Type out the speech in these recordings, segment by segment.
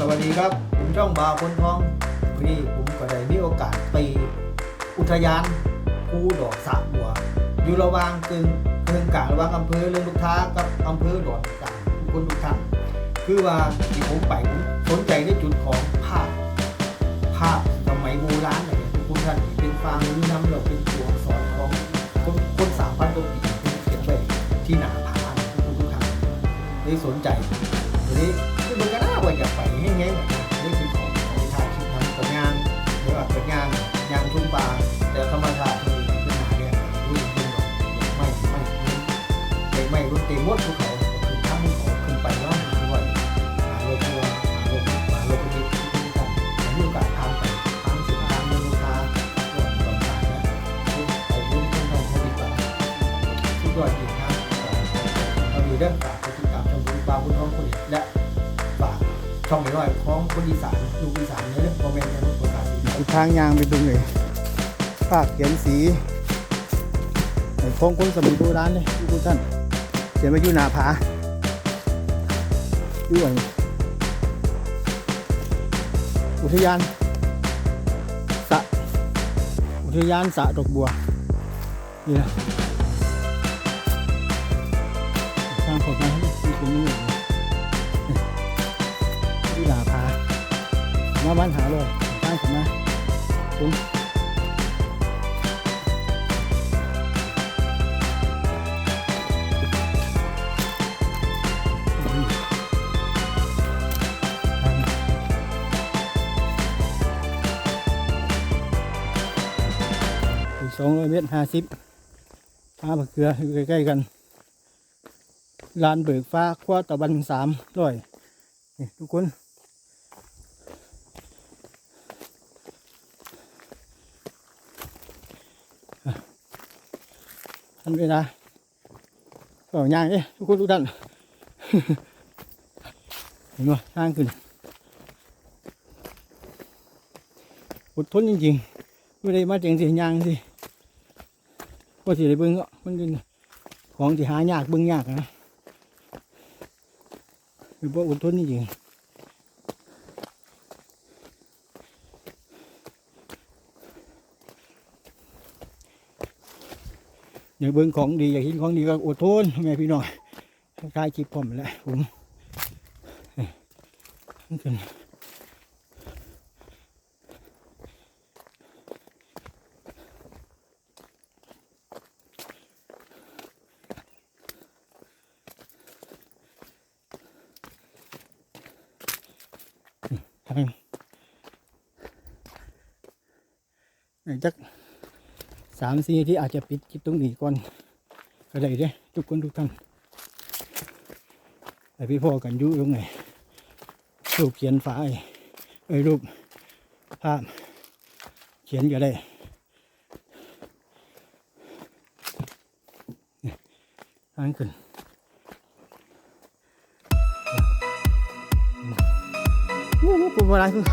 สวัสดีครับ ผมช่องบาวคนทองวันนี้ผมก็ได้มีโอกาสไปอุทยานภูดอกสะบัว อยู่ระหว่างกึ่งกึ่งกลางระหว่างอำเภอเรืองลูกค้ากับอำเภอดอนกลางทุกคนทุกท่านคือว่าที่ผมไปผมสนใจในจุดของภาพ ภาพสมัยโบราณอะไรทุกท่านเป็นฟางนิ้วน้ำเราเป็นตัวอักษรของคนคนสามพันกว่าปีที่เขียนไว้ที่หนาผาทุกทุกท่านได้สนใจทีนี้ ต็มดภูเขาคือข้ามภูเขาขึ้นไปแล้วหาด้วยหาด้วยตัวหาด้วยหาด้วยพิจิตรทุกท่านแต่มีโอกาสทำไปทำสุดทางเมืองลูกค้าเรื่องต่างๆเนี่ยเอารุ่นต้นทองเขาดีกว่าทุกยอดจริงครับเรามีเรื่องฝากพฤติดตามชมบุญปลาบุญท้องคนและฝากช่องน้อยๆของคนอีสานลูกอีสานในเรื่องคอมเมนต์ในรูปประกาศสีอีกทางยางไปดูเลยภาพเขียนสีของคนสมัยโบราณเลยทุกท่าน เขียนไว้อยู่หน้าผาอยู่อันอุทยานสะอุทยานสะดอกบัว นี่นะทางขดมาให้ดูตรงนี้เลยที่หน้าผามาบ้านหาเลยทางขดมาผมส องร้อยเมตรห้าสิบห้าบักเกลืออยู่ใกล้ๆกันลานเบิกฟ้าคว้าตะวันสามร้อยนี่ทุกคนทันเวลาก็ย่างเอ้ทุกคนทุกท่านเห็นไหมทางขึ้นอดทนจริงๆไม่ได้มาเจียงสิย่างสิ ก็สิได้เบิ่งก็มันเป็นของที่หายากเบิ่งยากนะคือว่าอดทนจริงอยากเบิ่งของดีอยากเห็นของดีก็อดทนแม่พี่น้องคลายคลิปผมแหละผมนี่ขึ้น ทางอีกจักสามสี่ที่อาจจะปิดคลิปตรงนี้ก่อนก็ได้เด้ทุกคนทุกท่านแต่พี่พ่อกันยู่ตรงไหนรูปเขียนฝาไอ้รูปภาพเขียนก็ได้นี่ทางขึ้น นี่นี่เป็นอะไรคือ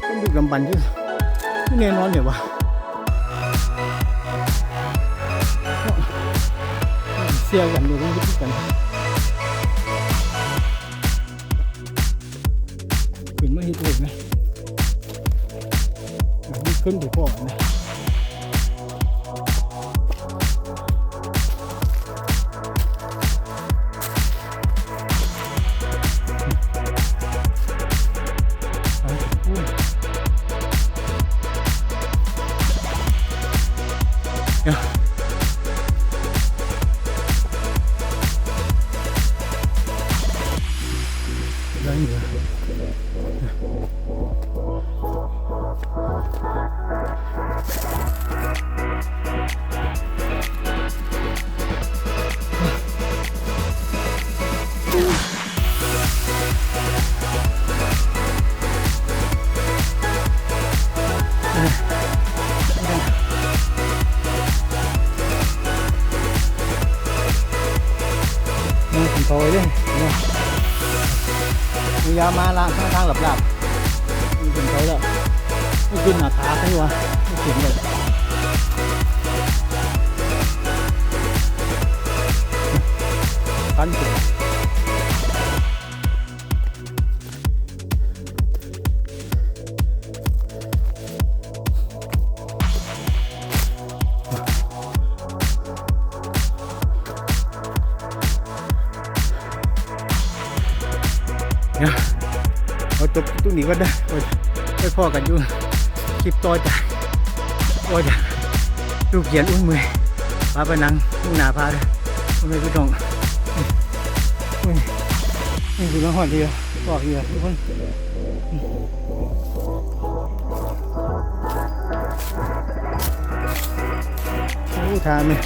เป็นดึกำบันที่ไม่แน่นอนเดี๋ยววะเสียกันอยู่ที่กันขึ้นมาเห็นตัวไหมอะนี่ขึ้นถึงพ่อนะ เโทรเลยเนี่มียามาละข้างทางหลับหลับๆนี่ผมโทรแล้วไม่ขึ้นหนาขาใช่วะไม่เขียนเลยตันเขี นี้ก็ได้โอ้ยไปพ่อกันอยู่คลิปต่อจากโอ้ยลูกเขียนอุ้นมือพาไปนั่งมุ่งหน้าพาเลยพ่อแม่พี่น้องนี่คือน้องหอดเรือบอกเรือทุกคนโอ้ทานเลย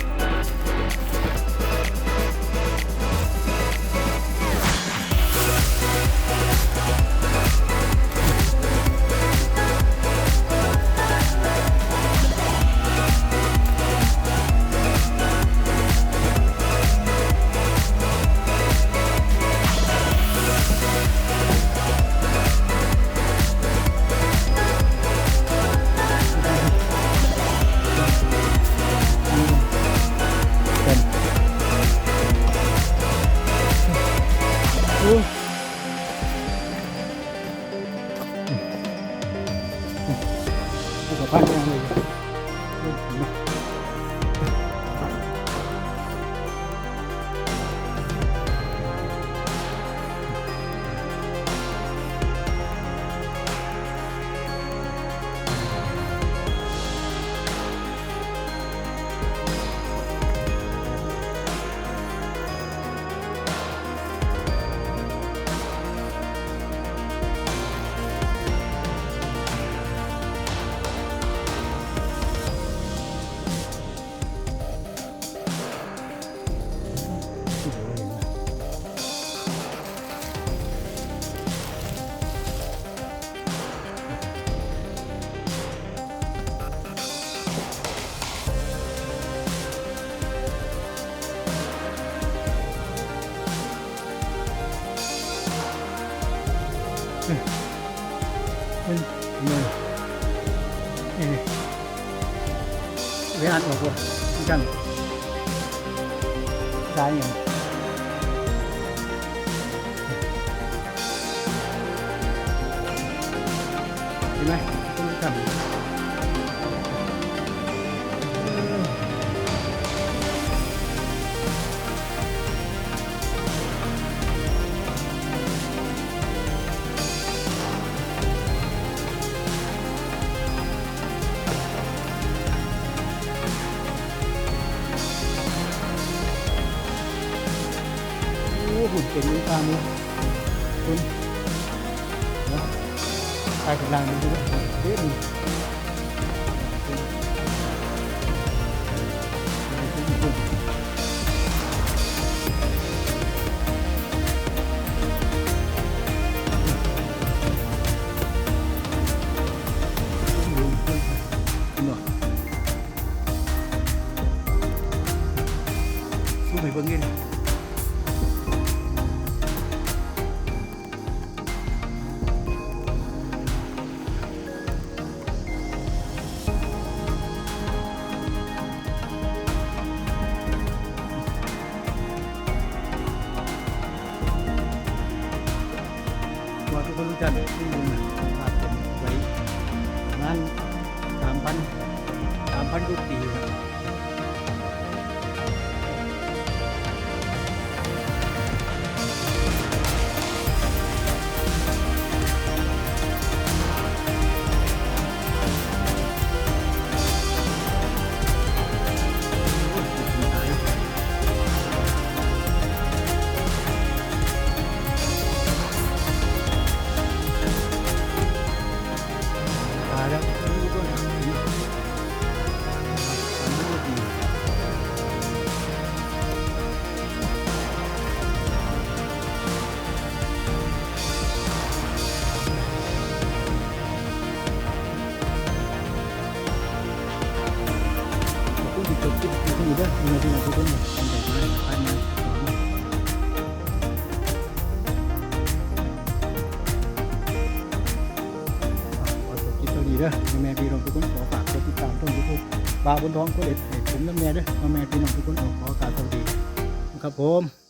เวลาออกว่า อ้หุ่นเป็นนิ้วตามเลยคุณเทุกคนี่ว่าทุกคนรู้จักที่มึงผ่านไว้งานสามพันสามพันกว่าปี เด้อพ่อแม่พี่น้องทุกคนขอฝากกดติดตามช่องยูทูบบาบนท้องก็เด็ดผมน้ำแม่เด้อแม่พี่น้องทุกคนขอขอกรารสวัสดีครับผม